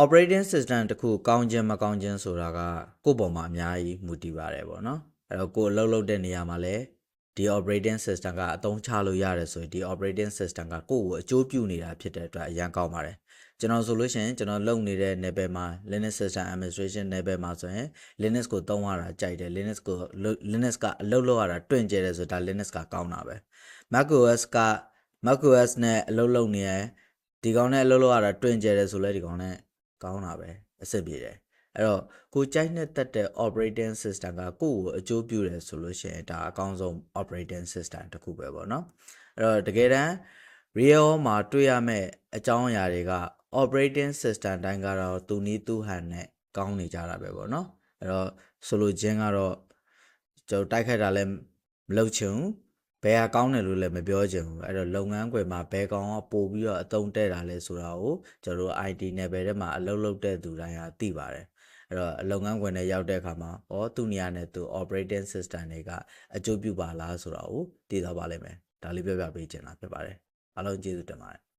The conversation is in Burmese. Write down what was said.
operating system တစ်ခုကောင်းခြင်းမကောင်းခြင်းဆိုတာကကိုယ့်ပေါ်မှာအများကြီးမူတည်ပါတယ်ပေါ့နော်အဲ့တော့ကိုယ်အလုပ်လုပ်တဲ့နေရာမှာလည်းဒီ operating system ကအသုံးချလို့ရတယ်ဆိုရင်ဒီ operating system ကကိုယ့်ကိုအကျိုးပြုနေတာဖြစ်တဲ့အတွက်အရန်ကောင်းပါတယ်ကျွန်တော်ဆိုလို့ရှိရင်ကျွန်တော်လုပ်နေတဲ့ level မှာ Linux system administration level မှာဆိုရင် Linux ကိုသုံးရတာကြိုက်တယ် Linux ကို Linux ကအလုပ်လုပ်ရတာတွင်ကျဲတယ်ဆိုတာ Linux ကကောင်းတာပဲ macOS က macOS နဲ့အလုပ်လုပ်နေရဒီကောင်နဲ့အလုပ်လုပ်ရတာတွင်ကျဲတယ်ဆိုလဲဒီကောင်နဲ့ ကောင်းတာပဲအဆင်ပြေတယ်အဲ့တော့ကိုကြိုက်နဲ့တက်တဲ့ operating system ကကိုယ့်ကိုအကျိုးပြုတယ်ဆိုလို့ရှိရင်ဒါအကောင်းဆုံး operating system တစ်ခုပဲပေါ့နော်အဲ့တော့တကယ်တမ်း real မှာတွေ့ရမယ့်အကြောင်းအရာတွေက operating system တိုင်းကတော့သူနည်းသူဟန်နဲ့ကောင်းနေကြတာပဲပေါ့နော်အဲ့တော့ဆိုလိုခြင်းကတော့ကျွန်တော်တိုက်ခိုက်တာလည်းမလုပ်ချင်ဘူး ဘယ်ဟာကောင်းတယ်လို့လည်းမပြောချင်ဘူးအဲ့တော့လုပ်ငန်းခွင်မှာဘယ်ကောင်ကပို့ပြီးတော့အသုံးတဲ့တာလဲဆိုတာကိုကျွန်တော်တို့ IT level ထဲမှာအလုပ်လုပ်တဲ့သူတိုင်းကသိပါတယ်အဲ့တော့အလုပ်ငန်းခွင်နဲ့ရောက်တဲ့အခါမှာဩသူနေရာနဲ့သူ operating system တွေကအကျိုးပြုပါလားဆိုတာကိုသိသွားပါလိမ့်မယ်ဒါလေးပြောပြပေးချင်တာဖြစ်ပါတယ်အားလုံးကျေးဇူးတင်ပါတယ်